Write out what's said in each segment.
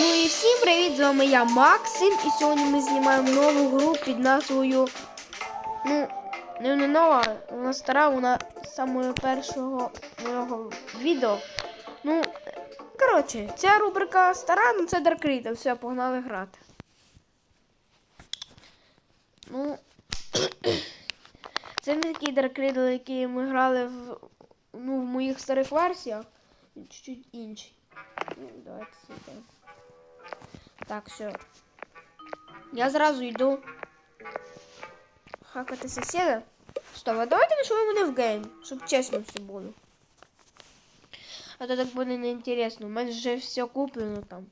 Ну і всім привіт! З вами я Максим, і сьогодні ми знімаємо нову гру під назвою. Ну, не, не нова, вона стара, вона з самого першого моєго відео. Ну, коротше, ця рубрика стара, ну це Raid, все, погнали грати. Ну, це не такий Raid, який ми грали в, ну, в моїх старих версіях. Чуть-чуть інший. Ну, давайте сидимо. Так, все. Я зразу йду. Хакати сусіда. Стоп, а давайте лишимо мене в гейм, щоб чесно все було. А то так буде неінтересно. У мене вже все куплено там.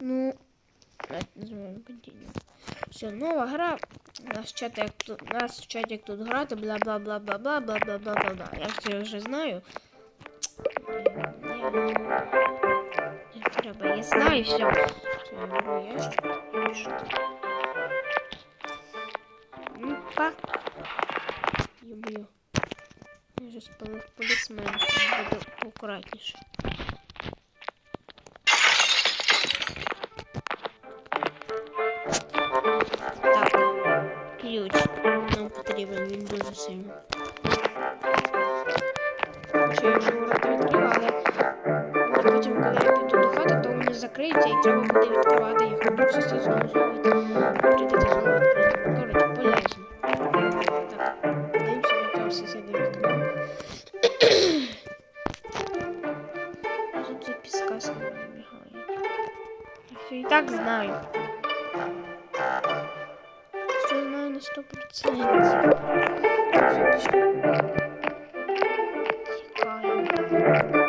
Ну, давайте нажмемо continue. Все, нова гра. Нас чат як тут, нас в чаті як тут грати, бла бла бла бла бла бла бла бла бла бла. Я це вже знаю. не треба. Я знаю все. Я беру. Опа. Люблю. Я же спал в полисмен. Буду укратишь. Так. Ключ. Нам потребен Windows 7. Чего? закриються і треба буде відкривати їх. Буду все це знову знову прийдеться знову відкрити. Коротше, полезно. Так, дивимося на того сусіда вікно. Тут за підсказки вибігають. Я все і так знаю. Все знаю на 100%. Все, пішли. Тікаємо.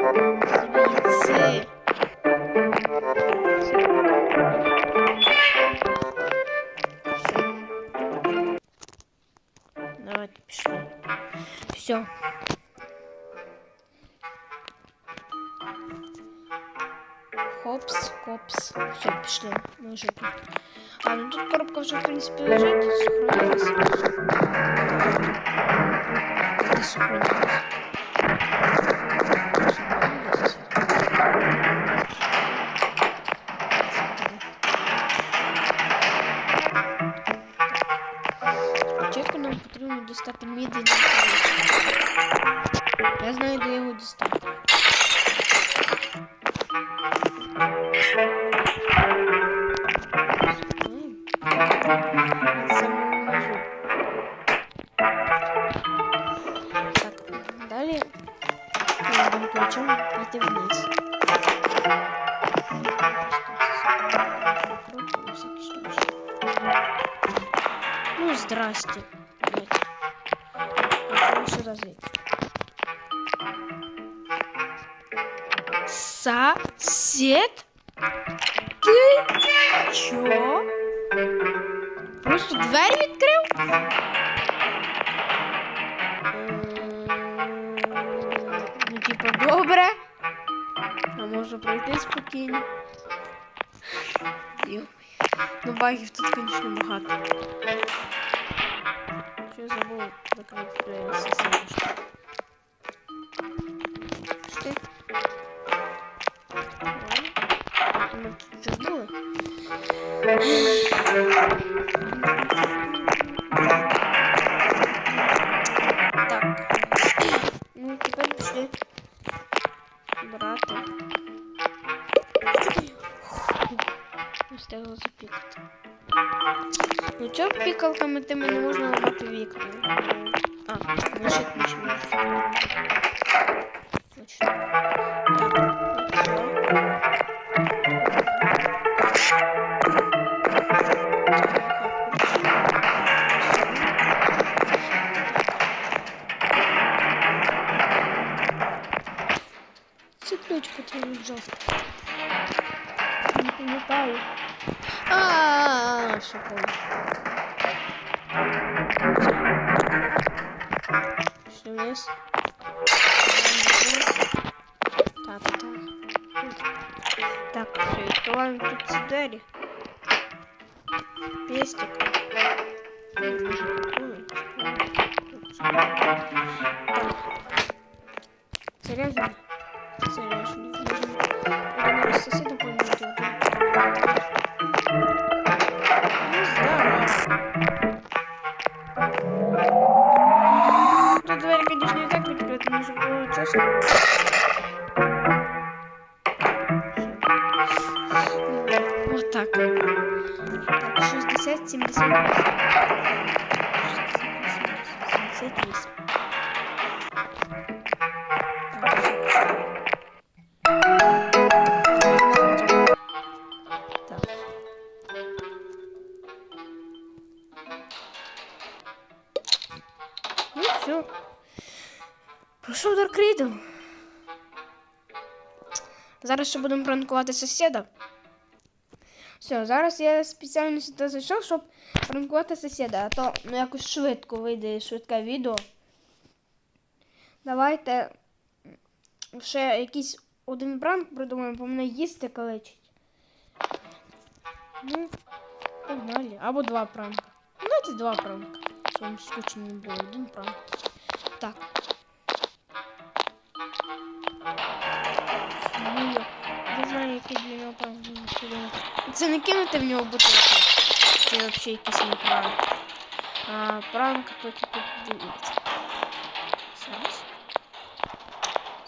Давайте пішли. Все. Хопс, копс. Все, пішли. Ми вже тут. А, ну тут коробка вже, в принципі, лежить. Сохранилась. Де сохранилась? Сохранилась. Причем пойти вниз. Ну, здрасте. Сюда. Сосед? Ты? Чё? Просто дверь открыл? добре. А можна пройти спокійно. Йо. Ну, багів тут, звісно, багато. Що я забув закрити двері сусідушки. Пішли. Ладно. Ми тут вже були. Так. Ну, тепер пішли Брати. Не встигла запікати. Ну чого пікалками тими не можна ламати вікна? А, ничего можна. Точно. шокол. Пошли вниз. Так, так. Так, все, и трогаем тут сидели. Пестик. Так. Заряжен. Заряжен. Нужно. Я думаю, с соседом Пройшов Зараз ще будемо пранкувати сусіда. Все, зараз я спеціально сюди зайшов, щоб пранкувати сусіда, а то ну, якось швидко вийде швидке відео. Давайте ще якийсь один пранк придумаємо, бо мене їсти калечить. Ну, погнали. Або два пранка. Давайте два пранка. Вам скучно не було. Один пранк. Так. Це не кинути в нього бутилку. Це взагалі якийсь не пранк. А пранк то типу дивіться. Зараз.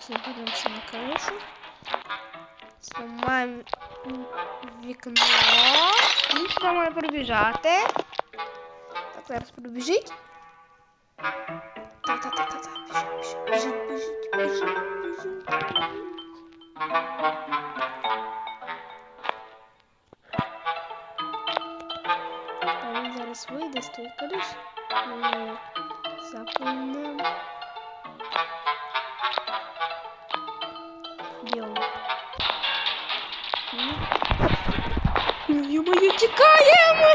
Заберемося на кришу. Зламаємо вікно. Він сюди має прибіжати. Так, зараз пробіжить. Та-та-та-та-та. Біжить, біжить, біжить, біжить, біжить. Та він зараз вийде з тої криші. Ми запинемо. Где он? Ё-моё, тікаємо!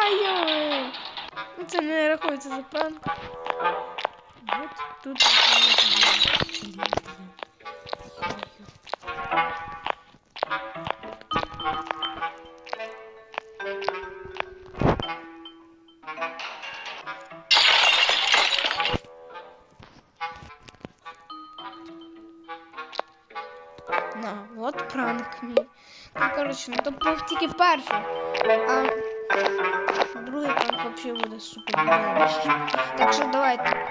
Ай, Ну це не рахується за пранк. Вот тут. Блін, блін. Ё-моё. На, от пранк мій. Ну, коротше, ну то був тільки перший. А другий пранк взагалі буде супер дорожчий. Так що давайте.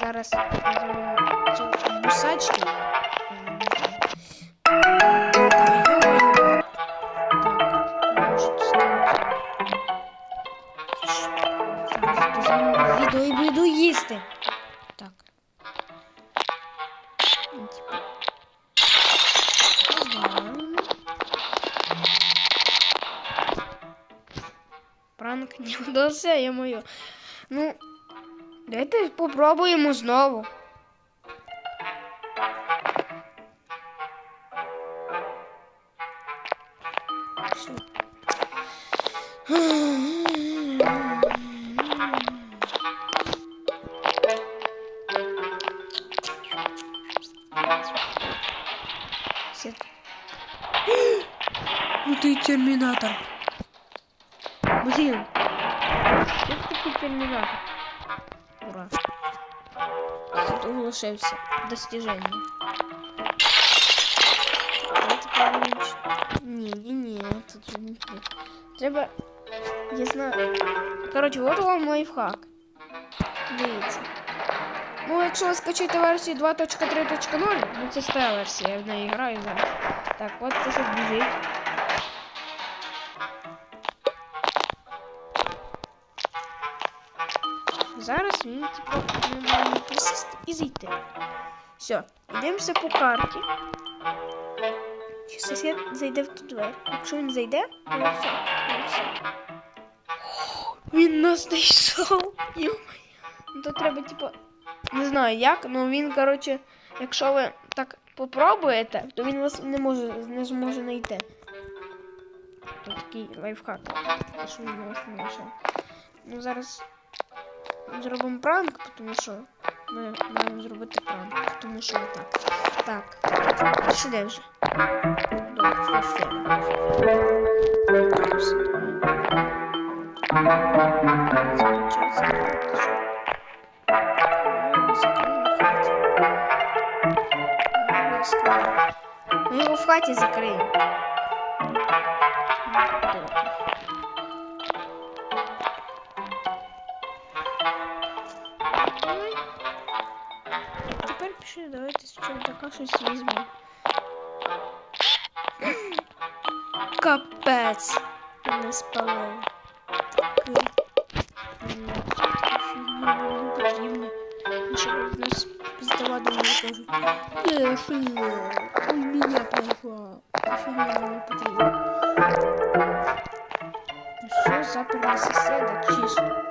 Зараз візьмемо ці бусачки. Та йо-моє. Так, Не вдався, я мою. Ну, давайте попробуємо знову. Все. Ну ты терминатор. Блин. Як такий термінатор? Ура. Тут оголошився. Достіження. Давайте подивимось. Ні, ні, ні, тут же не тут. Треба. Я знаю. Коротше, от вам лайфхак. Дивіться. Ну, якщо ви скачаєте версію 2.3.0, ну це стара версія, я в неї граю зараз. Так, от це все біжить. Зараз він типу не має присісти і зайти. Все, йдемося по карті. Чи сусід зайде в ту двері? Якщо він зайде, то все. То все. Він нас знайшов. Ну то треба, типу, не знаю як, але він, коротше, якщо ви так попробуєте, то він вас не може не зможе знайти. Тут такий лайфхак, що він вас не знайшов. Ну зараз зробимо пранк, тому що ми маємо зробити пранк, тому що так. Так, сюди вже. Добре, все. Ми його в хаті закриємо. Тепер пішли, давайте з чердака щось візьмемо. капець. Не спалили. Не потрібно. Щоб нас здавати не кажуть. Е, фігня. Ой, мене прийшла. Фігня не потрібно. Ну Все, заперли сусіда чисто.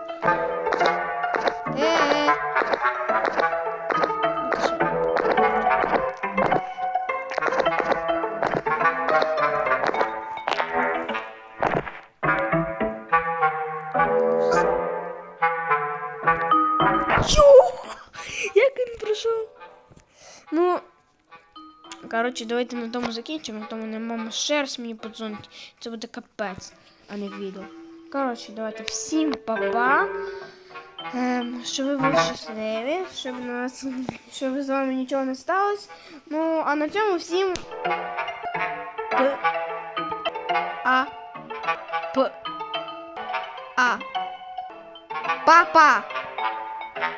Коротше, давайте на тому закінчимо, а то мене мама ще раз мені подзвонить. Це буде капець, а не відео. Коротше, давайте всім па-па. Ем, щоб ви були щасливі, щоб на нас, щоб з вами нічого не сталося. Ну, а на цьому всім. П. А. П. А. Папа.